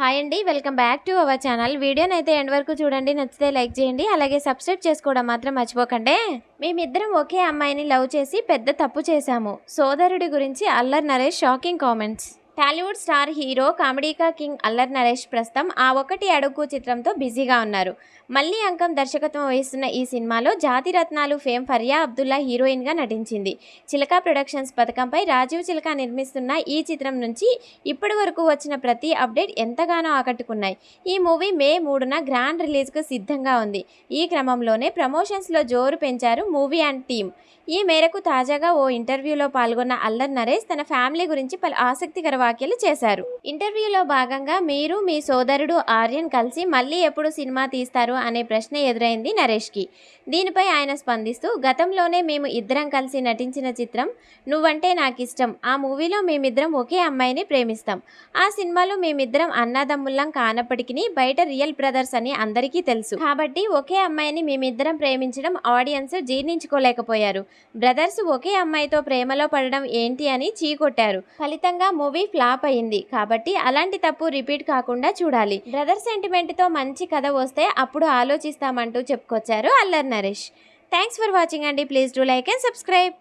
Hi అండి welcome back to our channel. వీడియోని అయితే ఎండ్ వరకు చూడండి నచ్చితే లైక్ చేయండి అలాగే సబ్స్క్రైబ్ చేసుకోవడం మాత్రం మర్చిపోకండి. మేమిద్దరం ఒకే అమ్మాయిని లవ్ చేసి పెద్ద తప్పు చేశాము. సోదరుడి గురించి Allari Naresh shocking comments. Tollywood star hero కామెడీకా king Allari Naresh ప్రస్తుతం ఆ ఒకటి అడుగు చిత్రంతో బిజీగా ఉన్నారు. మళ్ళీ అంకం దర్శకత్వం వహిస్తున్న ఈ సినిమాలో జాతి రత్నాలు ఫేమ్ ఫరియా అబ్దుల్లా హీరోయిన్గా నటించింది. చిలక ప్రొడక్షన్స్ పథకంపై రాజీవ్ చిలక నిర్మిస్తున్న ఈ చిత్రం నుంచి ఇప్పటి వరకు వచ్చిన ప్రతి అప్డేట్ ఎంతగానో ఆకట్టుకున్నాయి. ఈ మూవీ మే మూడున గ్రాండ్ రిలీజ్కు సిద్ధంగా ఉంది. ఈ క్రమంలోనే ప్రమోషన్స్లో జోరు పెంచారు మూవీ అండ్ టీమ్. ఈ మేరకు తాజాగా ఓ ఇంటర్వ్యూలో పాల్గొన్న అల్లర్ నరేష్ తన ఫ్యామిలీ గురించి పలు ఆసక్తికర వ్యాఖ్యలు చేశారు. ఇంటర్వ్యూలో భాగంగా మీరు మీ సోదరుడు ఆర్యన్ కలిసి మళ్ళీ ఎప్పుడు సినిమా తీస్తారు అనే ప్రశ్న ఎదురైంది నరేష్కి. దీనిపై ఆయన స్పందిస్తూ గతంలోనే మేము ఇద్దరం కలిసి నటించిన చిత్రం నువ్వంటే నాకు ఇష్టం ఆ మూవీలో మేమిద్దరం ఒకే అమ్మాయిని ప్రేమిస్తాం. ఆ సినిమాలో మేమిద్దరం అన్నదమ్ముల్లం కానప్పటికీ బయట రియల్ బ్రదర్స్ అని అందరికీ తెలుసు. కాబట్టి ఒకే అమ్మాయిని మేమిద్దరం ప్రేమించడం ఆడియన్స్ జీర్ణించుకోలేకపోయారు. బ్రదర్స్ ఒకే అమ్మాయితో ప్రేమలో పడడం ఏంటి అని చీకొట్టారు. ఫలితంగా మూవీ ఫ్లాప్ అయింది కాబట్టి అలాంటి తప్పు రిపీట్ కాకుండా చూడాలి. బ్రదర్ సెంటిమెంట్తో మంచి కథ వస్తే అప్పుడు ఆలోచిస్తామంటూ చెప్పుకొచ్చారు Allari Naresh. Thanks for watching అండి. Please do like and subscribe